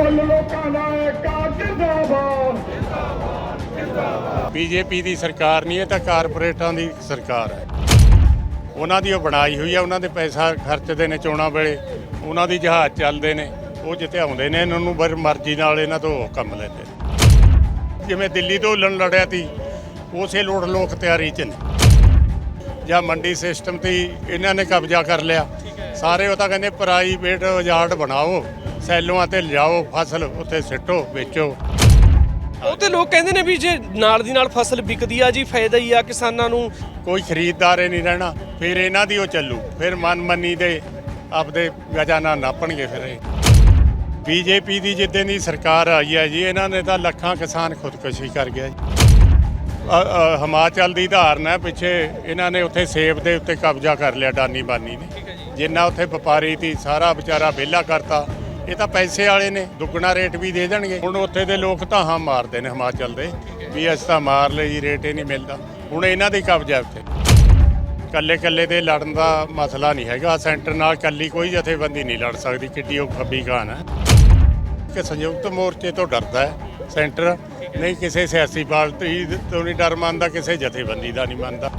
ਕੁੱਲ ਲੋਕਾਂ ਦਾ ਏਕਾ ਜਿੰਦਾਬਾਦ। ਬੀਜੇਪੀ ਦੀ ਸਰਕਾਰ ਨਹੀਂ, ਇਹ ਤਾਂ ਕਾਰਪੋਰੇਟਾਂ ਦੀ ਸਰਕਾਰ ਹੈ। ਉਹਨਾਂ ਦੀ ਉਹ ਬਣਾਈ ਹੋਈ ਹੈ ਉਹਨਾਂ ਦੇ ਪੈਸਾ ਖਰਚਦੇ ਨੇ ਚੋਣਾਂ ਵੇਲੇ। ਉਹਨਾਂ ਦੀ ਜਹਾਜ਼ ਚੱਲਦੇ ਨੇ, ਉਹ ਜਿੱਥੇ ਆਉਂਦੇ ਨੇ, ਇਹਨਾਂ ਨੂੰ ਬਰ, ਮਰਜ਼ੀ ਨਾਲ ਇਹਨਾਂ ਤੋਂ ਕੰਮ ਲੈਂਦੇ ਨੇ। ਜਿਵੇਂ ਦਿੱਲੀ ਤੋਂ ਲੜਨ ਲੜਿਆ ਸੀ, ਉਸੇ ਲੋੜ ਲੋਕ ਤਿਆਰੀ 'ਚ ਨੇ। ਜਾਂ ਮੰਡੀ ਸਿਸਟਮ ਤੇ ਇਹਨਾਂ ਨੇ ਕਬਜ਼ਾ ਕਰ ਲਿਆ। ਸਾਰੇ ਉਹ ਤਾਂ ਕਹਿੰਦੇ, ਪ੍ਰਾਈਵੇਟ ਯਾਰਡ ਬਣਾਓ। ਸੈਲੋਆਂ ਤੇ ਲਿਜਾਓ ਫਸਲ ਉੱਥੇ ਸਿੱਟੋ ਵੇਚੋ। ਉਹ ਤੇ ਲੋਕ ਕਹਿੰਦੇ ਨੇ ਵੀ ਜੇ ਨਾਲ ਦੀ ਨਾਲ ਫਸਲ ਵਿਕਦੀ ਆ ਜੀ ਫਾਇਦਾ ਹੀ ਆ ਕਿਸਾਨਾਂ ਨੂੰ। ਕੋਈ ਖਰੀਦਦਾਰ ਹੀ ਨਹੀਂ ਰਹਿਣਾ ਫਿਰ ਇਹਨਾਂ ਦੀ ਉਹ ਚੱਲੂ ਫਿਰ ਮਨਮਨੀ ਦੇ ਆਪਦੇ ਗਜਾਨਾ ਨਾਪਣਗੇ ਫਿਰ ਇਹ। ਬੀਜੇਪੀ ਦੀ ਜਿੱਦਾਂ ਦੀ ਸਰਕਾਰ ਆਈ ਹੈ ਜੀ ਇਹਨਾਂ ਨੇ ਤਾਂ ਲੱਖਾਂ ਕਿਸਾਨ ਖੁਦਕੁਸ਼ੀ ਕਰ ਗਿਆ ਜੀ। ਹਿਮਾਚਲ ਦੀ ਧਾਰਨ ਹੈ ਪਿੱਛੇ ਇਹਨਾਂ ਨੇ ਉੱਥੇ ਸੇਬ ਦੇ ਉੱਤੇ ਕਬਜ਼ਾ ਕਰ ਲਿਆ ਡਾਨੀ ਬਾਨੀ ਨੇ। ਜਿੰਨਾ ਉੱਥੇ ਵਪਾਰੀ ਸੀ ਸਾਰਾ ਵਿਚਾਰਾ ਵਿਹਲਾ ਕਰਤਾ। ਇਹ ਤਾਂ ਪੈਸੇ ਵਾਲੇ ਨੇ, ਦੁੱਗਣਾ ਰੇਟ ਵੀ ਦੇ ਦੇਣਗੇ। ਹੁਣ ਉੱਥੇ ਦੇ ਲੋਕ ਤਾਂ ਹਾਂ ਮਾਰਦੇ ਨੇ ਹਿਮਾਚਲ ਦੇ, ਵੀ ਅਸੀਂ ਤਾਂ ਮਾਰ ਲਈ ਜੀ ਰੇਟ ਹੀ ਨਹੀਂ ਮਿਲਦਾ। ਹੁਣ ਇਹਨਾਂ ਦੇ ਕਬਜ਼ਾ ਉੱਥੇ। ਕੱਲੇ ਕੱਲੇ ਦੇ ਲੜਨ ਦਾ ਮਸਲਾ ਨਹੀਂ ਹੈਗਾ। ਸੈਂਟਰ ਨਾਲ ਕੱਲੀ ਕੋਈ ਜਥੇਬੰਦੀ ਨਹੀਂ ਲੜ ਸਕਦੀ, ਕਿੱਡੀ ਉਹ ਖੱਬੀ ਖਾਨ ਹੈ। ਕਿ ਸੰਯੁਕਤ ਮੋਰਚੇ ਤੋਂ ਡਰਦਾ ਹੈ ਸੈਂਟਰ, ਨਹੀਂ ਕਿਸੇ ਸਿਆਸੀ ਪਾਰਟੀ ਤੋਂ ਨਹੀਂ ਡਰ ਮੰਨਦਾ, ਕਿਸੇ ਜਥੇਬੰਦੀ ਦਾ ਨਹੀਂ ਮੰਨਦਾ।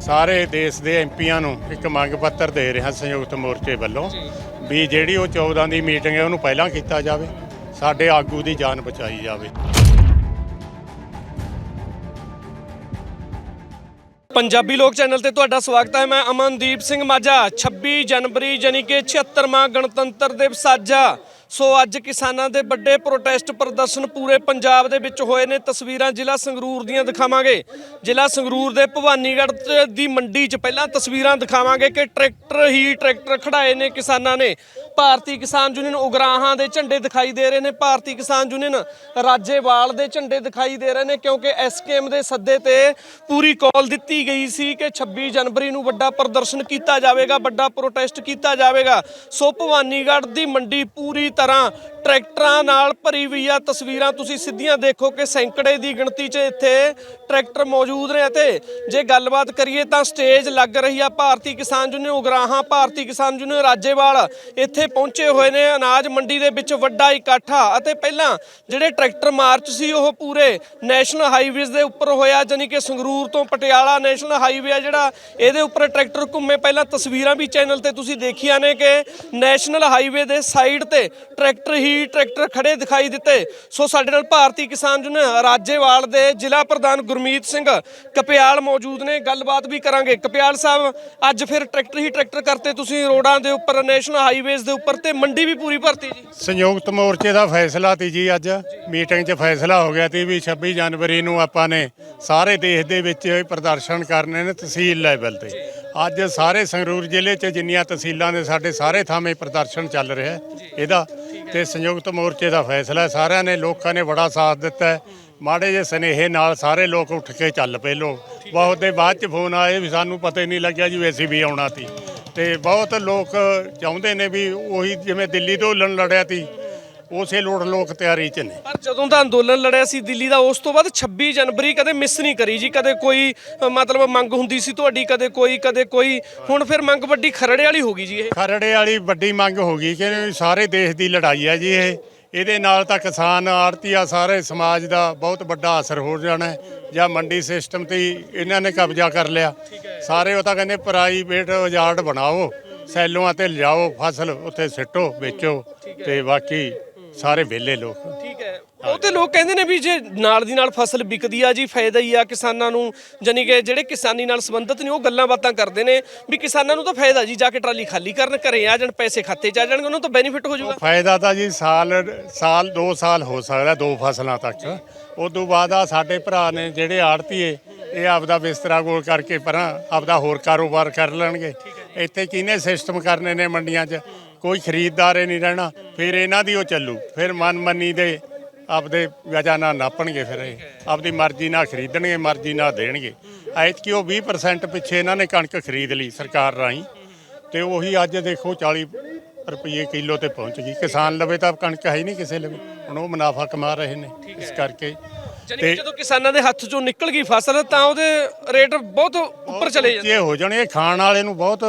ਸਾਰੇ ਦੇਸ਼ ਦੇ ਐਮਪੀਆਂ ਨੂੰ ਇੱਕ ਮੰਗ ਪੱਤਰ ਦੇ ਰਿਹਾ ਸੰਯੁਕਤ ਮੋਰਚੇ ਵੱਲੋਂ। ਵੀ ਜਿਹੜੀ ਉਹ 14 ਦੀ ਮੀਟਿੰਗ ਹੈ, ਉਹਨੂੰ ਪਹਿਲਾਂ ਕੀਤਾ ਜਾਵੇ। ਸਾਡੇ ਆਗੂ ਦੀ ਜਾਨ ਬਚਾਈ ਜਾਵੇ। ਪੰਜਾਬੀ ਲੋਕ ਚੈਨਲ ਤੇ ਤੁਹਾਡਾ ਸਵਾਗਤ ਹੈ। ਮੈਂ ਅਮਨਦੀਪ ਸਿੰਘ ਮਾਝਾ 26 ਜਨਵਰੀ ਯਾਨੀ ਕਿ 76ਵਾਂ ਗਣਤੰਤਰ ਦਿਵਸ ਸਾਜਾ ਸੋ ਅੱਜ ਕਿਸਾਨਾਂ ਦੇ ਵੱਡੇ ਪ੍ਰੋਟੈਸਟ ਪ੍ਰਦਰਸ਼ਨ ਪੂਰੇ ਪੰਜਾਬ ਦੇ ਵਿੱਚ ਹੋਏ ਨੇ। ਤਸਵੀਰਾਂ ਜ਼ਿਲ੍ਹਾ ਸੰਗਰੂਰ ਦੀਆਂ ਦਿਖਾਵਾਂਗੇ। ਜ਼ਿਲ੍ਹਾ ਸੰਗਰੂਰ ਦੇ ਭਵਾਨੀਗੜ੍ਹ ਚ- ਦੀ ਮੰਡੀ 'ਚ ਪਹਿਲਾਂ ਤਸਵੀਰਾਂ ਦਿਖਾਵਾਂਗੇ ਕਿ ਟਰੈਕਟਰ ਹੀ ਟਰੈਕਟਰ ਖੜਾਏ ਨੇ ਕਿਸਾਨਾਂ ਨੇ। ਭਾਰਤੀ ਕਿਸਾਨ ਯੂਨੀਅਨ ਉਗਰਾਹਾਂ ਦੇ ਝੰਡੇ ਦਿਖਾਈ ਦੇ ਰਹੇ ਨੇ। ਭਾਰਤੀ ਕਿਸਾਨ ਯੂਨੀਅਨ ਰਾਜੇਵਾਲ ਦੇ ਝੰਡੇ ਦਿਖਾਈ ਦੇ ਰਹੇ ਨੇ ਕਿਉਂਕਿ ਐਸਕੇਐਮ ਦੇ ਸੱਦੇ ਤੇ ਪੂਰੀ ਕਾਲ ਦਿੱਤੀ ਗਈ ਸੀ ਕਿ 26 ਜਨਵਰੀ ਨੂੰ ਵੱਡਾ ਪ੍ਰਦਰਸ਼ਨ ਕੀਤਾ ਜਾਵੇਗਾ, ਵੱਡਾ ਪ੍ਰੋਟੈਸਟ ਕੀਤਾ ਜਾਵੇਗਾ। ਸੋ ਭਵਾਨੀਗੜ੍ਹ ਦੀ ਮੰਡੀ ਪੂਰੀ ਤਰ੍ਹਾਂ ਟਰੈਕਟਰਾਂ ਨਾਲ ਭਰੀ ਹੋਈ ਆ ਤਸਵੀਰਾਂ। ਤੁਸੀਂ ਸਿੱਧੀਆਂ ਦੇਖੋ ਕਿ ਸੈਂਕੜੇ ਦੀ ਗਿਣਤੀ 'ਚ ਇੱਥੇ ਟਰੈਕਟਰ ਮੌਜੂਦ ਨੇ ਅਤੇ ਜੇ ਗੱਲਬਾਤ ਕਰੀਏ ਤਾਂ ਸਟੇਜ ਲੱਗ ਰਹੀ ਆ ਭਾਰਤੀ ਕਿਸਾਨ ਯੂਨੀਅਨ, ਉਗਰਾਹਾਂ ਭਾਰਤੀ ਕਿਸਾਨ ਯੂਨੀਅਨ, ਰਾਜੇਵਾਲ ਇੱਥੇ ਪਹੁੰਚੇ ਹੋਏ ਨੇ। ਅਨਾਜ ਮੰਡੀ ਦੇ ਵਿੱਚ ਵੱਡਾ ਇਕੱਠ ਆ ਅਤੇ ਪਹਿਲਾਂ ਜਿਹੜੇ ਟਰੈਕਟਰ ਮਾਰਚ ਸੀ ਉਹ ਪੂਰੇ ਨੈਸ਼ਨਲ ਹਾਈਵੇਜ਼ ਦੇ ਉੱਪਰ ਹੋਇਆ ਜਾਨੀ ਕਿ ਸੰਗਰੂਰ ਤੋਂ ਪਟਿਆਲਾ ਨੈਸ਼ਨਲ ਹਾਈਵੇ ਆ ਜਿਹੜਾ, ਇਹਦੇ ਉੱਪਰ ਟਰੈਕਟਰ ਘੁੰਮੇ। ਪਹਿਲਾਂ ਤਸਵੀਰਾਂ ਵੀ ਚੈਨਲ ਤੇ ਤੁਸੀਂ ਦੇਖੀਆਂ ਨੇ ਕਿ ਨੈਸ਼ਨਲ ਹਾਈਵੇ ਦੇ ਸਾਈਡ ਤੇ ਟਰੈਕਟਰ ਹੀ ਟਰੈਕਟਰ ਖੜੇ ਦਿਖਾਈ ਦਿੱਤੇ। ਸੋ ਸਾਡੇ ਨਾਲ ਭਾਰਤੀ ਕਿਸਾਨ ਯੂਨੀਅਨ ਰਾਜੇਵਾਲ ਦੇ ਜ਼ਿਲ੍ਹਾ ਪ੍ਰਧਾਨ ਗੁਰਮੀਤ ਸਿੰਘ ਕਪਿਆਲ ਮੌਜੂਦ ਨੇ। ਗੱਲਬਾਤ ਵੀ ਕਰਾਂਗੇ। ਕਪਿਆਲ ਸਾਹਿਬ, ਅੱਜ ਫਿਰ ਟਰੈਕਟਰ ਹੀ ਟਰੈਕਟਰ ਕਰਤੇ। ਤੁਸੀਂ ਰੋਡਾਂ ਦੇ ਉੱਪਰ, ਨੈਸ਼ਨਲ ਹਾਈਵੇਜ਼ ਦੇ ਉੱਪਰ ਤੇ ਮੰਡੀ ਵੀ ਪੂਰੀ ਭਰਤੀ ਜੀ। ਸੰਯੁਕਤ ਮੋਰਚੇ ਦਾ ਫੈਸਲਾ ਤੀ ਜੀ ਅੱਜ। ਮੀਟਿੰਗ 'ਚ ਫੈਸਲਾ ਹੋ ਗਿਆ ਤੀ ਵੀ 26 ਜਨਵਰੀ ਨੂੰ ਆਪਾਂ ਨੇ ਸਾਰੇ ਦੇਸ਼ ਦੇ ਵਿੱਚ ਪ੍ਰਦਰਸ਼ਨ ਕਰਨੇ ਨੇ ਤਹਿਸੀਲ ਲੈਵਲ ਤੇ। ਅੱਜ ਸਾਰੇ ਸੰਗਰੂਰ ਜ਼ਿਲ੍ਹੇ 'ਚ ਜਿੰਨੀਆਂ ਤਹਿਸੀਲਾਂ ਦੇ ਸਾਡੇ ਸਾਰੇ ਥਾਵੇਂ ਪ੍ਰਦਰਸ਼ਨ ਚੱਲ ਰਿਹਾ ਇਹਦਾ ਤੇ ਸੰਯੁਕਤ ਮੋਰਚੇ ਦਾ ਫੈਸਲਾ ਸਾਰਿਆਂ ਨੇ ਲੋਕਾਂ ਨੇ ਬੜਾ ਸਾਥ ਦਿੱਤਾ ਮਾੜੇ ਜੇ ਸਨੇਹੇ ਨਾਲ ਸਾਰੇ ਲੋਕ ਉੱਠ ਕੇ ਚੱਲ ਪਏ ਲੋਕ। ਬਹੁਤ ਦੇ ਬਾਅਦ 'ਚ ਫੋਨ ਆਏ ਵੀ ਸਾਨੂੰ ਪਤਾ ਹੀ ਨਹੀਂ ਲੱਗਿਆ ਜੀ ਵੀ ਅਸੀਂ ਵੀ ਆਉਣਾ ਸੀ। ਤੇ ਬਹੁਤ ਲੋਕ ਚਾਹੁੰਦੇ ਨੇ ਵੀ ਉਹੀ ਜਿਵੇਂ ਦਿੱਲੀ ਤੋਂ ਲੜਨ ਲੜਿਆ ਸੀ। ਉਸੇ ਲੋੜ ਲੋਕ ਤਿਆਰੀ 'ਚ ਨੇ। ਪਰ ਜਦੋਂ ਦਾ ਅੰਦੋਲਨ ਲੜਿਆ ਸੀ ਦਿੱਲੀ ਦਾ ਉਸ ਤੋਂ ਬਾਅਦ 26 ਜਨਵਰੀ ਕਦੇ ਮਿਸ ਨਹੀਂ ਕਰੀ ਜੀ। ਕਦੇ ਕੋਈ ਅ, ਮਤਲਬ ਮੰਗ ਹੁੰਦੀ ਸੀ ਤੁਹਾਡੀ ਕਦੇ ਕੋਈ ਕਦੇ ਕੋਈ। ਹੁਣ ਫਿਰ ਮੰਗ ਵੱਡੀ ਖਰੜੇ ਵਾਲੀ ਹੋ ਗਈ ਜੀ ਇਹ। ਖਰੜੇ ਵਾਲੀ ਵੱਡੀ ਮੰਗ ਹੋ ਗਈ ਕਿ ਸਾਰੇ ਦੇਸ਼ ਦੀ ਲੜਾਈ ਹੈ ਜੀ ਇਹ। ਇਹਦੇ ਨਾਲ ਤਾਂ ਕਿਸਾਨ ਆੜਤੀਆ ਸਾਰੇ ਸਮਾਜ ਦਾ ਬਹੁਤ ਵੱਡਾ ਅਸਰ ਹੋ ਜਾਣਾ ਹੈ। ਜਾਂ ਮੰਡੀ ਸਿਸਟਮ ਤੇ ਹੀ ਇਹਨਾਂ ਨੇ ਕਬਜ਼ਾ ਕਰ ਲਿਆ। ਸਾਰੇ ਉਹ ਤਾਂ ਕਹਿੰਦੇ ਪ੍ਰਾਈਵੇਟ ਯਾਰਡ ਬਣਾਓ ਸੈਲੋਆਂ ਤੇ ਲਿਜਾਓ ਫਸਲ ਉੱਥੇ ਸਿੱਟੋ ਵੇਚੋ ਤੇ ਬਾਕੀ ਸਾਰੇ ਵਿਹਲੇ ਲੋਕ। ਠੀਕ ਹੈ। ਉਹ ਤੇ ਲੋਕ ਕਹਿੰਦੇ ਨੇ ਵੀ ਜੇ ਨਾਲ ਦੀ ਨਾਲ ਫਸਲ ਵਿਕਦੀ ਆ ਜੀ ਫਾਇਦਾ ਹੀ ਆ ਕਿਸਾਨਾਂ ਨੂੰ ਜਾਨੀ ਕਿ ਜਿਹੜੇ ਕਿਸਾਨੀ ਨਾਲ ਸੰਬੰਧਿਤ ਨੇ ਉਹ ਗੱਲਾਂ ਬਾਤਾਂ ਕਰਦੇ ਨੇ ਵੀ ਕਿਸਾਨਾਂ ਨੂੰ ਤਾਂ ਫਾਇਦਾ ਜੀ ਜਾ ਕੇ ਟਰਾਲੀ ਖਾਲੀ ਕਰਨ ਘਰੇ ਆ ਜਾਣ ਪੈਸੇ ਖਾਤੇ 'ਚ ਆ ਜਾਣਗੇ ਉਹਨਾਂ ਨੂੰ ਤਾਂ ਬੈਨੀਫਿਟ ਹੋ ਜਾਊਗਾ। ਫਾਇਦਾ ਤਾਂ ਜੀ ਸਾਲ ਸਾਲ 2 ਸਾਲ ਹੋ ਸਕਦਾ ਦੋ ਫਸਲਾਂ ਤੱਕ। ਉਸ ਤੋਂ ਬਾਅਦ ਆ ਸਾਡੇ ਭਰਾ ਨੇ ਜਿਹੜੇ ਆੜਤੀਏ ਇਹ ਆਪਦਾ ਬਿਸਤਰਾ ਗੋਲ ਕਰਕੇ ਪਰਾਂ ਆਪਦਾ ਹੋਰ ਕਾਰੋਬਾਰ ਕਰ ਲੈਣਗੇ। ਇੱਥੇ ਕਿਹਨੇ ਸਿਸਟਮ ਕਰਨੇ ਨੇ ਮੰਡੀਆਂ 'ਚ? ਕੋਈ ਖਰੀਦਦਾਰ ਹੀ ਨਹੀਂ ਰਹਿਣਾ। ਫਿਰ ਇਹਨਾਂ ਦੀ ਉਹ ਚੱਲੂ। ਫਿਰ ਮਨਮਨੀ ਦੇ ਆਪਦੇ ਗਜਾਨਾ ਨਾਪਣਗੇ ਫਿਰ ਇਹ। ਆਪਦੀ ਮਰਜ਼ੀ ਨਾਲ ਖਰੀਦਣਗੇ ਮਰਜ਼ੀ ਨਾਲ ਦੇਣਗੇ। ਐਤਕੀ ਉਹ 20% ਪਿੱਛੇ ਇਹਨਾਂ ਨੇ ਕਣਕ ਖਰੀਦ ਲਈ ਸਰਕਾਰ ਰਾਹੀਂ। ਤੇ ਉਹੀ ਅੱਜ ਦੇਖੋ 40 ਰੁਪਏ ਕਿਲੋ ਤੇ ਪਹੁੰਚ ਗਈ। ਕਿਸਾਨ ਲਵੇ ਤਾਂ ਕਣਕ ਹੈ ਹੀ ਨਹੀਂ ਕਿਸੇ ਲਵੇ। ਹੁਣ ਉਹ ਮੁਨਾਫਾ ਕਮਾ ਰਹੇ ਨੇ ਇਸ ਕਰਕੇ। ਕਿ ਜਦੋਂ ਕਿਸਾਨਾਂ ਦੇ ਹੱਥ 'ਚੋਂ ਨਿਕਲ ਗਈ ਫਸਲ ਤਾਂ ਉਹਦੇ ਰੇਟ ਬਹੁਤ ਉੱਪਰ ਚਲੇ ਜਾਂਦੇ। ਇਹ ਹੋ ਜਾਣੇ। ਖਾਣ ਵਾਲੇ ਨੂੰ ਬਹੁਤ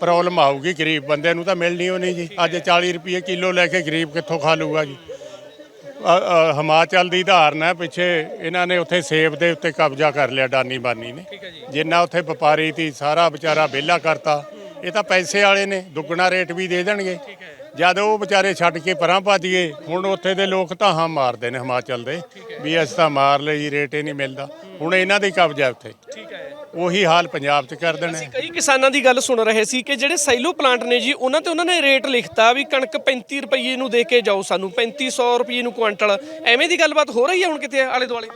ਪ੍ਰੋਬਲਮ ਆਊਗੀ ਗਰੀਬ ਬੰਦੇ ਨੂੰ ਤਾਂ ਮਿਲਣੀ ਨਹੀਂ ਜੀ। ਅੱਜ 40 ਰੁਪਏ ਕਿਲੋ ਲੈ ਕੇ ਗਰੀਬ ਕਿੱਥੋਂ ਖਾ ਲੂਗਾ ਜੀ। ਹਿਮਾਚਲ ਦੀ ਧਾਰਨ ਹੈ ਪਿੱਛੇ ਇਹਨਾਂ ਨੇ ਉੱਥੇ ਸੇਬ ਦੇ ਉੱਤੇ ਕਬਜ਼ਾ ਕਰ ਲਿਆ ਡਾਨੀ ਬਾਨੀ ਨੇ। ਜਿੰਨਾ ਉੱਥੇ ਵਪਾਰੀ ਸੀ ਸਾਰਾ ਵਿਚਾਰਾ ਵਿਹਲਾ ਕਰਤਾ। ਇਹ ਤਾਂ ਪੈਸੇ ਵਾਲੇ ਨੇ ਦੁੱਗਣਾ ਰੇਟ ਵੀ ਦੇ ਦੇਣਗੇ। ਜਦ ਉਹ ਵਿਚਾਰੇ ਛੱਡ ਕੇ ਪਰਾਂ ਭੱਜ ਗਏ ਹੁਣ ਉੱਥੇ ਦੇ ਲੋਕ ਤਾਂ ਹਾਂ ਮਾਰਦੇ ਨੇ ਹਿਮਾਚਲ ਦੇ ਵੀ ਅਸੀਂ ਤਾਂ ਮਾਰ ਲਈ ਰੇਟ ਹੀ ਨਹੀਂ ਮਿਲਦਾ। ਹੁਣ ਇਹਨਾਂ ਦੇ ਕਬਜ਼ਾ ਉੱਥੇ। ਉਹੀ ਹਾਲ ਪੰਜਾਬ 'ਚ ਕਰ ਦੇਣਾ। ਕਈ ਕਿਸਾਨਾਂ ਦੀ ਗੱਲ ਸੁਣ ਰਹੇ ਸੀ ਕਿ ਜਿਹੜੇ ਸੈਲੋ ਪਲਾਂਟ ਨੇ ਜੀ ਉਹਨਾਂ ਤੇ ਉਹਨਾਂ ਨੇ ਰੇਟ ਲਿਖਤਾ ਵੀ ਕਣਕ 35 ਰੁਪਏ ਨੂੰ ਦੇ ਕੇ ਜਾਓ ਸਾਨੂੰ 3500 ਰੁਪਏ ਨੂੰ ਕੁਆਂਟਲ। ਐਵੇਂ ਦੀ ਗੱਲਬਾਤ ਹੋ ਰਹੀ ਹੈ ਹੁਣ ਕਿਤੇ ਆਲੇ ਦੁਆਲੇ?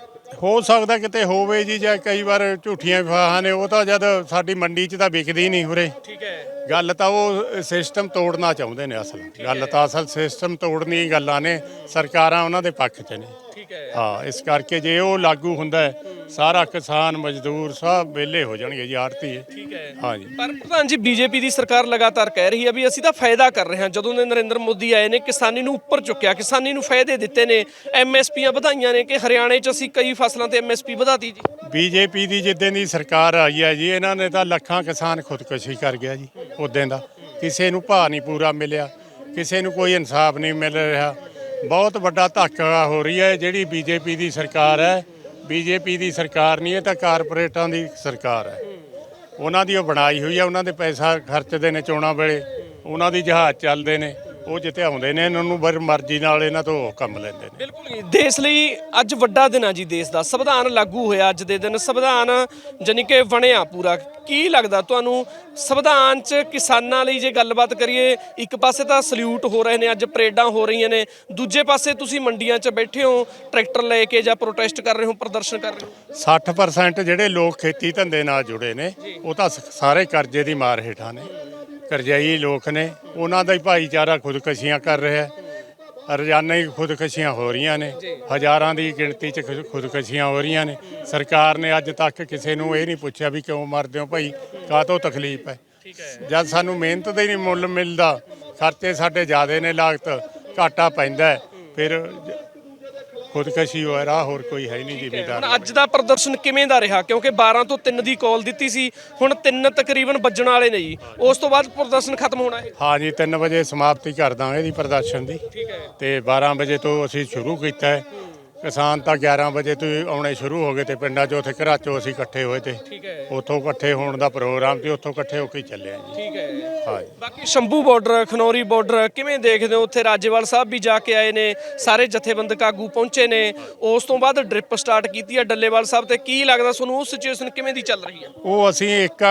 ਹੋ ਸਕਦਾ ਕਿਤੇ ਹੋਵੇ ਜੀ ਜਾਂ ਕਈ ਵਾਰ ਝੂਠੀਆਂ ਵਿਫਾਹਾਂ ਨੇ ਉਹ ਤਾਂ ਜਦ ਸਾਡੀ ਮੰਡੀ 'ਚ ਤਾਂ ਵਿਕਦੀ ਨਹੀਂ ਉਰੇ। ਠੀਕ ਹੈ। ਗੱਲ ਤਾਂ ਉਹ ਸਿਸਟਮ ਤੋੜਨਾ ਚਾਹੁੰਦੇ ਨੇ ਅਸਲ। ਗੱਲ ਤਾਂ ਅਸਲ ਸਿਸਟਮ ਤੋੜਨੀ ਗੱਲਾਂ ਨੇ ਸਰਕਾਰਾਂ ਉਹਨਾਂ ਦੇ ਪੱਖ 'ਚ ਨੇ। ਠੀਕ ਹੈ। ਹਾਂ ਇਸ ਕਰਕੇ ਜੇ ਉਹ ਲਾਗੂ ਹੁੰਦਾ ਹੈ, ਸਾਰਾ ਕਿਸਾਨ ਮਜ਼ਦੂਰ ਸਭ ਵਿਹਲੇ ਹੋ ਜਾਣਗੇ ਜੀ ਆੜਤੀ। ਠੀਕ ਹੈ। ਹਾਂ ਜੀ। ਪਰ ਪ੍ਰਧਾਨ ਜੀ ਬੀਜੇਪੀ ਦੀ ਸਰਕਾਰ ਲਗਾਤਾਰ ਕਹਿ ਰਹੀ ਹੈ ਵੀ ਅਸੀਂ ਤਾਂ ਫਾਇਦਾ ਕਰ ਰਹੇ ਹਾਂ। ਜਦੋਂ ਦੇ ਨਰਿੰਦਰ ਮੋਦੀ ਆਏ ਨੇ ਕਿਸਾਨੀ ਨੂੰ ਉੱਪਰ ਚੁੱਕਿਆ ਕਿਸਾਨੀ ਨੂੰ ਫਾਇਦੇ ਦਿੱਤੇ ਨੇ ਐਮਐਸਪੀਆਂ ਵਧਾਈਆਂ ਨੇ ਕਿ ਹਰਿਆਣੇ 'ਚ ਅਸੀਂ ਕਈ ਫਸਲਾਂ ਤੇ ਐਮਐਸਪੀ ਵਧਾਤੀ ਜੀ। ਬੀਜੇਪੀ ਦੀ ਜਿੱਦਾਂ ਦੀ ਸਰਕਾਰ ਆਈ ਹੈ ਜੀ ਇਹਨਾਂ ਨੇ ਤਾਂ ਲੱਖਾਂ ਕਿਸਾਨ ਖੁਦਕੁਸ਼ੀ ਕਰ ਗਿਆ ਜੀ। ਉਦੋਂ ਦਾ। ਕਿਸੇ ਨੂੰ ਭਾਅ ਨਹੀਂ ਪੂਰਾ ਮਿਲਿਆ। ਕਿਸੇ ਨੂੰ ਕੋਈ ਇਨਸਾਫ ਨਹੀਂ ਮਿਲ ਰਿਹਾ। ਬਹੁਤ ਵੱਡਾ ਧੱਕਾ ਹੋ ਰਹੀ ਹੈ। ਜਿਹੜੀ ਬੀਜੇਪੀ ਦੀ ਸਰਕਾਰ ਹੈ, ਬੀਜੇਪੀ ਦੀ ਸਰਕਾਰ ਨਹੀਂ, ਇਹ ਤਾਂ ਕਾਰਪੋਰੇਟਾਂ ਦੀ ਸਰਕਾਰ ਹੈ। ਉਹਨਾਂ ਦੀ ਉਹ ਬਣਾਈ ਹੋਈ ਹੈ। ਉਹਨਾਂ ਦੇ ਪੈਸਾ ਖਰਚਦੇ ਨੇ ਚੋਣਾਂ ਵੇਲੇ। ਉਹਨਾਂ ਦੀ ਜਹਾਜ਼ ਚੱਲਦੇ ਨੇ। ਉਹ ਜਿੱਥੇ ਆਉਂਦੇ ਨੇ ਇਹਨਾਂ ਨੂੰ ਬਰ ਮਰਜ਼ੀ ਨਾਲ ਇਹਨਾਂ ਤੋਂ ਕੰਮ ਲੈਂਦੇ ਨੇ। ਬਿਲਕੁਲ ਜੀ। ਦੇਸ਼ ਲਈ ਅੱਜ ਵੱਡਾ ਦਿਨ ਆ ਜੀ ਦੇਸ਼ ਦਾ। ਸੰਵਿਧਾਨ ਲਾਗੂ ਹੋਇਆ ਅੱਜ ਦੇ ਦਿਨ। ਸੰਵਿਧਾਨ ਜਾਨੀ ਕਿ ਬਣਿਆ ਪੂਰਾ। ਕੀ ਲੱਗਦਾ ਤੁਹਾਨੂੰ? ਸੰਵਿਧਾਨ 'ਚ ਕਿਸਾਨਾਂ ਲਈ ਜੇ ਗੱਲਬਾਤ ਕਰੀਏ ਇੱਕ ਪਾਸੇ ਤਾਂ ਸਲੂਟ ਹੋ ਰਹੇ ਨੇ ਅੱਜ ਪਰੇਡਾਂ ਹੋ ਰਹੀਆਂ ਨੇ। ਦੂਜੇ ਪਾਸੇ ਤੁਸੀਂ ਮੰਡੀਆਂ 'ਚ ਬੈਠੇ ਹੋ ਟਰੈਕਟਰ ਲੈ ਕੇ ਜਾਂ ਪ੍ਰੋਟੈਸਟ ਕਰ ਰਹੇ ਹੋ ਪ੍ਰਦਰਸ਼ਨ ਕਰ ਰਹੇ ਹੋ? 60% ਜਿਹੜੇ ਲੋਕ ਖੇਤੀ ਧੰਦੇ ਨਾਲ ਜੁੜੇ ਨੇ ਉਹ ਤਾਂ ਸਾਰੇ ਕਰਜ਼ੇ ਦੀ ਮਾਰ ਹੇਠਾਂ ਨੇ। ਕਰਜ਼ਾਈ ਲੋਕ ਨੇ। ਉਹਨਾਂ ਦਾ ਹੀ ਭਾਈਚਾਰਾ ਖੁਦਕਸ਼ੀਆਂ ਕਰ ਰਿਹਾ ਹੈ। ਰੋਜ਼ਾਨਾ ਹੀ ਖੁਦਕਸ਼ੀਆਂ ਹੋ ਰਹੀਆਂ ਨੇ। ਹਜ਼ਾਰਾਂ ਦੀ ਗਿਣਤੀ 'ਚ ਖੁਦ- ਖੁਦਕਸ਼ੀਆਂ ਹੋ ਰਹੀਆਂ ਨੇ। ਸਰਕਾਰ ਨੇ ਅੱਜ ਤੱਕ ਕਿਸੇ ਨੂੰ ਇਹ ਨਹੀਂ ਪੁੱਛਿਆ ਵੀ ਕਿਉਂ ਮਰਦੇ ਹੋ ਭਾਈ? ਕਾਹਤੋਂ ਤਕਲੀਫ ਹੈ? ਜਦ ਸਾਨੂੰ ਮਿਹਨਤ ਦਾ ਹੀ ਨਹੀਂ ਮੁੱਲ ਮਿਲਦਾ। ਖਰਚੇ ਸਾਡੇ ਜ਼ਿਆਦੇ ਨੇ ਲਾਗਤ ਘਾਟਾ ਪੈਂਦਾ ਹੈ, ਫਿਰ ਜ- ਖੁਦਕਸ਼ੀ ਰਾਹ ਹੋਰ ਕੋਈ ਹੈ ਨਹੀਂ ਜ਼ਿਮੀਦਾਰ ਹੁਣ ਅੱਜ ਦਾ ਪ੍ਰਦਰਸ਼ਨ ਕਿਵੇਂ ਦਾ ਰਿਹਾ? ਕਿਉਂਕਿ 12 ਤੋਂ 3 ਦੀ ਕਾਲ ਦਿੱਤੀ ਸੀ ਹੁਣ 3 ਤਕਰੀਬਨ ਵੱਜਣ ਵਾਲੇ ਨੇ ਜੀ। ਉਸ ਤੋਂ ਬਾਅਦ ਪ੍ਰਦਰਸ਼ਨ ਖਤਮ ਹੋਣਾ ਹੈ। ਹਾਂ ਜੀ 3 ਵਜੇ ਸਮਾਪਤੀ ਕਰ ਦਾਂਗੇ ਦੀ ਪ੍ਰਦਰਸ਼ਨ ਦੀ। ਠੀਕ ਹੈ। ਤੇ 12 ਵਜੇ ਤੋਂ ਅਸੀਂ ਸ਼ੁਰੂ ਕੀਤਾ ਹੈ। ਕਿਸਾਨ ਤਾਂ 11 ਵਜੇ ਤੋਂ ਹੀ ਆਉਣੇ ਸ਼ੁਰੂ ਹੋ ਗਏ ਤੇ ਪਿੰਡਾਂ 'ਚੋਂ ਉੱਥੇ ਘਰਾਂ 'ਚੋਂ ਅਸੀਂ ਇਕੱਠੇ ਹੋਏ ਤੇ ਠੀਕ ਹੈ। ਉੱਥੋਂ ਇਕੱਠੇ ਹੋਣ ਦਾ ਪ੍ਰੋਗਰਾਮ ਤੇ ਉੱਥੋਂ ਇਕੱਠੇ ਹੋ ਕੇ ਹੀ ਚੱਲੇ ਆ ਜੀ। ਠੀਕ ਹੈ। ਹਾਂ ਜੀ। ਬਾਕੀ ਸ਼ੰਭੂ ਬਾਰਡਰ ਖਨੌਰੀ ਬਾਰਡਰ ਕਿਵੇਂ ਦੇਖਦੇ ਹੋ? ਉੱਥੇ ਰਾਜੇਵਾਲ ਸਾਹਿਬ ਵੀ ਜਾ ਕੇ ਆਏ ਨੇ ਸਾਰੇ ਜਥੇਬੰਦਕ ਆਗੂ ਪਹੁੰਚੇ ਨੇ। ਉਸ ਤੋਂ ਬਾਅਦ ਡ੍ਰਿਪ ਸਟਾਰਟ ਕੀਤੀ ਹੈ ਡੱਲੇਵਾਲ ਸਾਹਿਬ ਤੇ ਕੀ ਲੱਗਦਾ ਤੁਹਾਨੂੰ ਉਹ ਸਿਚੁਏਸ਼ਨ ਕਿਵੇਂ ਦੀ ਚੱਲ ਰਹੀ ਹੈ? ਉਹ ਅਸੀਂ ਇੱਕ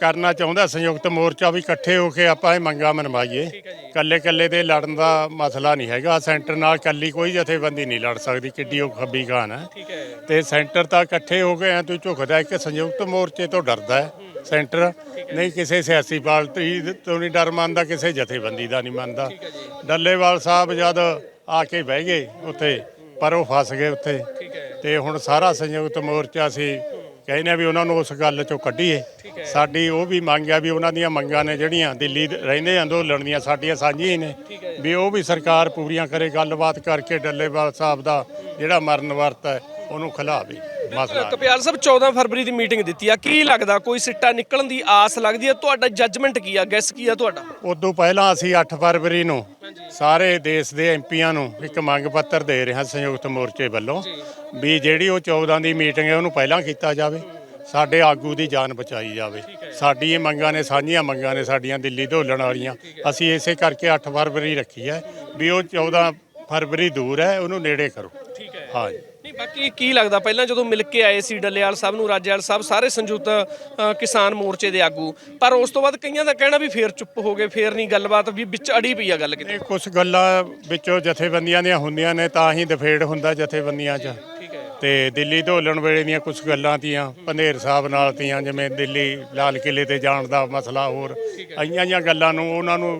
ਕਰਨਾ ਚਾਹੁੰਦਾ ਸੰਯੁਕਤ ਮੋਰਚਾ ਵੀ ਇਕੱਠੇ ਹੋ ਕੇ ਆਪਾਂ ਇਹ ਮੰਗਾਂ ਮਨਵਾਈਏ। ਕੱਲੇ ਕੱਲੇ ਦੇ ਲੜਨ ਦਾ ਮਸਲਾ ਨਹੀਂ ਹੈਗਾ। ਸੈਂਟਰ ਨਾਲ ਕੱਲੀ ਕੋਈ ਜਥੇਬੰਦੀ ਨਹੀਂ ਲੜ ਸਕਦੀ। ਕਿੱਡੀ ਉਹ ਖੱਬੀ ਖਾਨ ਹੈ। ਤੇ ਸੈਂਟਰ ਤਾਂ ਇਕੱਠੇ ਹੋ ਗਏ ਆ ਤੂੰ ਝੁਕਦਾ ਇੱਕ ਸੰਯੁਕਤ ਮੋਰਚੇ ਤੋਂ ਡਰਦਾ ਹੈ ਸੈਂਟਰ। ਨਹੀਂ ਕਿਸੇ ਸਿਆਸੀ ਪਾਰਟੀ ਤੋਂ ਨਹੀਂ ਡਰ ਮੰਨਦਾ ਕਿਸੇ ਜਥੇਬੰਦੀ ਦਾ ਨਹੀਂ ਮੰਨਦਾ। ਡੱਲੇਵਾਲ ਸਾਹਿਬ ਜਦ ਆ ਕੇ ਬਹਿ ਗਏ ਉੱਥੇ ਪਰ ਉਹ ਫਸ ਗਏ ਉੱਥੇ। ਤੇ ਹੁਣ ਸਾਰਾ ਸੰਯੁਕਤ ਮੋਰਚਾ ਸੀ। ਕਹਿੰਦੇ ਆ ਵੀ ਉਹਨਾਂ ਨੂੰ ਉਸ ਗੱਲ ਚੋਂ ਕੱਢੀਏ। ਸਾਡੀ ਉਹ ਵੀ ਮੰਗ ਆ ਵੀ ਉਹਨਾਂ ਦੀਆਂ ਮੰਗਾਂ ਨੇ ਜਿਹੜੀਆਂ ਦਿੱਲੀ ਦੇ ਰਹਿੰਦੇ ਅੰਦੋਲਨ ਦੀਆਂ ਸਾਡੀਆਂ ਸਾਂਝੀਆਂ ਹੀ ਨੇ। ਵੀ ਉਹ ਵੀ ਸਰਕਾਰ ਪੂਰੀਆਂ ਕਰੇ ਗੱਲਬਾਤ ਕਰਕੇ ਡੱਲੇਵਾਲ ਸਾਹਿਬ ਦਾ ਜਿਹੜਾ ਮਰਨ ਵਰਤ ਹੈ ਉਹਨੂੰ ਖਿਲਾਵੇ ਮਸਲਾ ਕਪਿਆਲ ਸਾਹਿਬ 14 ਫਰਵਰੀ ਦੀ ਮੀਟਿੰਗ ਦਿੱਤੀ ਆ। ਕੀ ਲੱਗਦਾ ਕੋਈ ਸਿੱਟਾ ਨਿਕਲਣ ਦੀ ਆਸ ਲੱਗਦੀ ਹੈ ਤੁਹਾਡਾ ਜੱਜਮੈਂਟ ਕੀ ਆ? ਗੈਸ ਕੀ ਆ ਤੁਹਾਡਾ? ਉਦੋਂ ਪਹਿਲਾਂ ਅਸੀਂ 8 ਫਰਵਰੀ ਨੂੰ ਸਾਰੇ ਦੇਸ਼ ਦੇ ਐਮਪੀਆਂ ਨੂੰ ਇੱਕ ਮੰਗ ਪੱਤਰ ਦੇ ਰਹੇ ਸੰਯੁਕਤ ਮੋਰਚੇ ਵੱਲੋਂ ਵੀ ਜਿਹੜੀ ਉਹ 14 ਦੀ ਮੀਟਿੰਗ ਹੈ ਉਹਨੂੰ ਪਹਿਲਾਂ ਕੀਤਾ ਜਾਵੇ। ਸਾਡੇ ਆਗੂ ਦੀ ਜਾਨ ਬਚਾਈ ਜਾਵੇ। ਸਾਡੀ ਇਹ ਮੰਗਾਂ ਨੇ ਸਾਂਝੀਆਂ ਮੰਗਾਂ ਨੇ ਸਾਡੀਆਂ ਦਿੱਲੀ ਢੋਲਣ ਵਾਲੀਆਂ। ਅਸੀਂ ਇਸੇ ਕਰਕੇ 8 ਫਰਵਰੀ ਰੱਖੀ ਹੈ ਵੀ ਉਹ 14 ਫਰਵਰੀ ਦੂਰ ਹੈ ਉਹਨੂੰ ਨੇੜੇ ਕਰੋ। ਠੀਕ ਹੈ। ਹਾਂ ਬਾਕੀ ਕੀ ਲੱਗਦਾ ਪਹਿਲਾਂ ਜਦੋਂ ਮਿਲ ਕੇ ਆਏ ਸੀ ਡੱਲੇਵਾਲ ਸਾਹਿਬ ਨੂੰ ਰਾਜੇਵਾਲ ਸਾਹਿਬ ਸਾਰੇ ਸੰਯੁਕਤ ਅ, ਕਿਸਾਨ ਮੋਰਚੇ ਦੇ ਆਗੂ ਪਰ ਉਸ ਤੋਂ ਬਾਅਦ ਕਈਆਂ ਦਾ ਕਹਿਣਾ ਵੀ ਫੇਰ ਚੁੱਪ ਹੋ ਗਏ ਫੇਰ ਨਹੀਂ ਗੱਲਬਾਤ ਵੀ ਵਿੱਚ ਅੜੀ ਪਈ ਆ ਗੱਲ ਕਿਤੇ। ਇਹ ਕੁਝ ਗੱਲਾਂ ਵਿੱਚੋਂ ਜਥੇਬੰਦੀਆਂ ਦੀਆਂ ਹੁੰਦੀਆਂ ਨੇ ਤਾਂ ਹੀ ਦਫੇੜ ਹੁੰਦਾ ਜਥੇਬੰਦੀਆਂ 'ਚ। ਠੀਕ ਹੈ। ਤੇ ਦਿੱਲੀ ਢੋਲਣ ਵੇਲੇ ਦੀਆਂ ਕੁਝ ਗੱਲਾਂ ਤੀਆਂ ਪੰਧੇਰ ਸਾਹਿਬ ਨਾਲ ਤੀਆਂ ਜਿਵੇਂ ਦਿੱਲੀ ਲਾਲ ਕਿਲੇ ਤੇ ਜਾਣ ਦਾ ਮਸਲਾ ਹੋਰ ਆਈਆਂ ਜੀਆਂ ਗੱਲਾਂ ਨੂੰ ਉਹਨਾਂ ਨੂੰ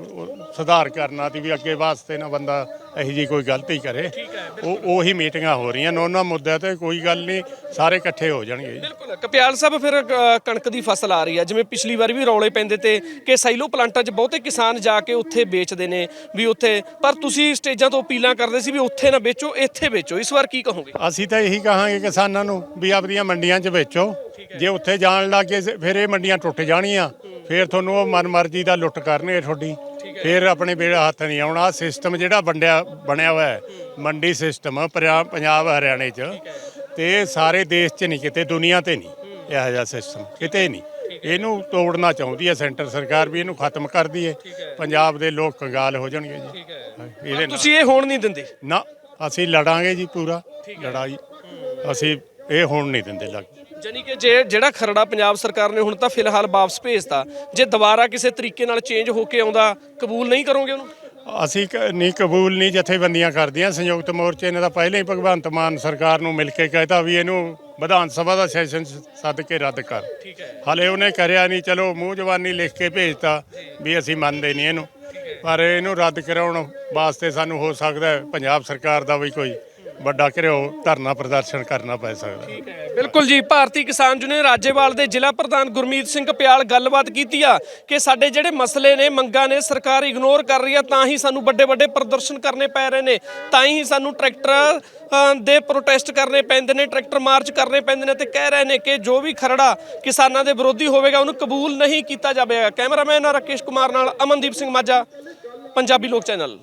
ਸੁਧਾਰ ਕਰਨਾ ਤੇ ਵੀ ਅੱਗੇ ਵਾਸਤੇ ਨਾ ਬੰਦਾ ਇਹੋ ਜੀ ਕੋਈ ਗਲਤੀ ਕਰੇ। ਉਹ ਉਹੀ ਮੀਟਿੰਗਾਂ ਹੋ ਰਹੀਆਂ ਨੇ ਉਹਨਾਂ ਮੁੱਦਿਆਂ ਤੇ ਕੋਈ ਗੱਲ ਨਹੀਂ ਸਾਰੇ ਇਕੱਠੇ ਹੋ ਜਾਣਗੇ। ਬਿਲਕੁਲ। ਕਪਿਆਲ ਸਾਹਿਬ ਫਿਰ ਅ, ਕਣਕ ਦੀ ਫਸਲ ਆ ਰਹੀ ਆ। ਜਿਵੇਂ ਪਿਛਲੀ ਵਾਰ ਵੀ ਰੌਲੇ ਪੈਂਦੇ ਤੇ ਕਿ ਸਾਈਲੋ ਪਲਾਂਟਾਂ 'ਚ ਬਹੁਤੇ ਕਿਸਾਨ ਜਾ ਕੇ ਉੱਥੇ ਵੇਚਦੇ ਨੇ ਵੀ ਉੱਥੇ ਪਰ ਤੁਸੀਂ ਸਟੇਜਾਂ ਤੋਂ ਅਪੀਲਾਂ ਕਰਦੇ ਸੀ ਵੀ ਉੱਥੇ ਨਾ ਵੇਚੋ ਇੱਥੇ ਵੇਚੋ। ਇਸ ਵਾਰ ਕੀ ਕਹੋਗੇ? ਅਸੀਂ ਤਾਂ ਇਹੀ ਕਹਾਂਗੇ ਕਿਸਾਨਾਂ ਨੂੰ ਵੀ ਆਪਣੀਆਂ ਮੰਡੀਆਂ 'ਚ ਵੇਚੋ। ਜੇ ਉੱਥੇ ਜਾਣ ਲੱਗੇ ਫਿਰ ਇਹ ਮੰਡੀਆਂ ਟੁੱਟ ਜਾਣੀਆਂ। ਫਿਰ ਤੁਹਾਨੂੰ ਉਹ ਮਨਮਰਜ਼ੀ ਦਾ ਲੁੱਟ ਕਰਨਗੇ ਤੁਹਾਡੀ। ਫਿਰ ਆਪਣੇ ਵੇਲੇ ਹੱਥ ਨਹੀਂ ਆਉਣਾ। ਸਿਸਟਮ ਜਿਹੜਾ ਵੰਡਿਆ ਬਣਿਆ ਹੋਇਆ ਹੈ ਮੰਡੀ ਸਿਸਟਮ ਪੰਜਾਬ ਹਰਿਆਣੇ 'ਚ ਤੇ ਇਹ ਸਾਰੇ ਦੇਸ਼ 'ਚ ਨਹੀਂ ਕਿਤੇ ਦੁਨੀਆ ਤੇ ਨਹੀਂ ਇਹੋ ਜਿਹਾ ਸਿਸਟਮ ਕਿਤੇ ਨਹੀਂ। ਇਹਨੂੰ ਤੋੜਨਾ ਚਾਹੁੰਦੀ ਹੈ ਸੈਂਟਰ ਸਰਕਾਰ ਵੀ ਇਹਨੂੰ ਖਤਮ ਕਰਦੀ ਹੈ ਪੰਜਾਬ ਦੇ ਲੋਕ ਕੰਗਾਲ ਹੋ ਜਾਣਗੇ ਜੀ। ਇਹਦੇ ਨਾਲ ਤੁਸੀਂ ਇਹ ਹੋਣ ਨਹੀਂ ਦਿੰਦੇ। ਨਾ ਅਸੀਂ ਲੜਾਂਗੇ ਜੀ ਪੂਰਾ ਲੜਾਈ। ਅਸੀਂ ਇਹ ਹੋਣ ਨਹੀਂ ਦਿੰਦੇ ਲੱਗ ਜਾਨੀ ਕਿ ਜੇ ਜਿਹੜਾ ਖਰੜਾ ਪੰਜਾਬ ਸਰਕਾਰ ਨੇ ਹੁਣ ਤਾਂ ਫਿਲਹਾਲ ਵਾਪਸ ਭੇਜਤਾ ਜੇ ਦੁਬਾਰਾ ਕਿਸੇ ਤਰੀਕੇ ਨਾਲ ਚੇਂਜ ਹੋ ਕੇ ਆਉਂਦਾ ਕਬੂਲ ਨਹੀਂ ਕਰੋਗੇ ਉਹਨੂੰ? ਅਸੀਂ ਕ- ਨਹੀਂ ਕਬੂਲ ਨਹੀਂ ਜਥੇਬੰਦੀਆਂ ਕਰਦੀਆਂ ਸੰਯੁਕਤ ਮੋਰਚੇ ਨੇ ਤਾਂ ਪਹਿਲਾਂ ਹੀ ਭਗਵੰਤ ਮਾਨ ਸਰਕਾਰ ਨੂੰ ਮਿਲ ਕੇ ਕਹਿਤਾ ਵੀ ਇਹਨੂੰ ਵਿਧਾਨ ਸਭਾ ਦਾ ਸੈਸ਼ਨ ਸੱਦ ਕੇ ਰੱਦ ਕਰ। ਠੀਕ ਹੈ। ਹਾਲੇ ਉਹਨੇ ਕਰਿਆ ਨਹੀਂ ਚਲੋ ਮੂੰਹ ਜ਼ਬਾਨੀ ਲਿਖ ਕੇ ਭੇਜਤਾ ਵੀ ਅਸੀਂ ਮੰਨਦੇ ਨਹੀਂ ਇਹਨੂੰ। ਪਰ ਇਹਨੂੰ ਰੱਦ ਕਰਾਉਣ ਵਾਸਤੇ ਸਾਨੂੰ ਹੋ ਸਕਦਾ ਹੈ ਪੰਜਾਬ ਸਰਕਾਰ ਦਾ ਵੀ ਕੋਈ ਵੱਡਾ ਘਿਓ ਧਰਨਾ ਪ੍ਰਦਰਸ਼ਨ ਕਰਨਾ ਪੈ ਸਕਦਾ। ਹੈ। ਬਿਲਕੁਲ ਜੀ ਭਾਰਤੀ ਕਿਸਾਨ ਯੂਨੀਅਨ ਰਾਜੇਵਾਲ ਦੇ ਜ਼ਿਲ੍ਹਾ ਪ੍ਰਧਾਨ ਗੁਰਮੀਤ ਸਿੰਘ ਪਿਆਲ ਗੱਲਬਾਤ ਕੀਤੀ ਆ ਕਿ ਸਾਡੇ ਜਿਹੜੇ ਮਸਲੇ ਨੇ ਮੰਗਾਂ ਨੇ ਸਰਕਾਰ ਇਗਨੋਰ ਕਰ ਰਹੀ ਆ ਤਾਂ ਹੀ ਸਾਨੂੰ ਵੱਡੇ ਵੱਡੇ ਪ੍ਰਦਰਸ਼ਨ ਕਰਨੇ ਪੈ ਰਹੇ ਨੇ। ਤਾਂ ਹੀ ਸਾਨੂੰ ਟਰੈਕਟਰ ਅ, ਦੇ ਪ੍ਰੋਟੈਸਟ ਕਰਨੇ ਪੈਂਦੇ ਨੇ ਟਰੈਕਟਰ ਮਾਰਚ ਕਰਨੇ ਪੈਂਦੇ ਨੇ ਤੇ ਕਹਿ ਰਹੇ ਨੇ ਕਿ ਜੋ ਵੀ ਖਰੜਾ ਕਿਸਾਨਾਂ ਦੇ ਵਿਰੋਧੀ ਹੋਵੇਗਾ ਉਹਨੂੰ ਕਬੂਲ ਨਹੀਂ ਕੀਤਾ ਜਾਵੇਗਾ। ਕੈਮਰਾਮੈਨ ਰਾਕੇਸ਼ ਕੁਮਾਰ ਨਾਲ ਅਮਨਦੀਪ ਸਿੰਘ ਮਾਝਾ ਪੰਜਾਬੀ ਲੋਕ ਚੈਨਲ।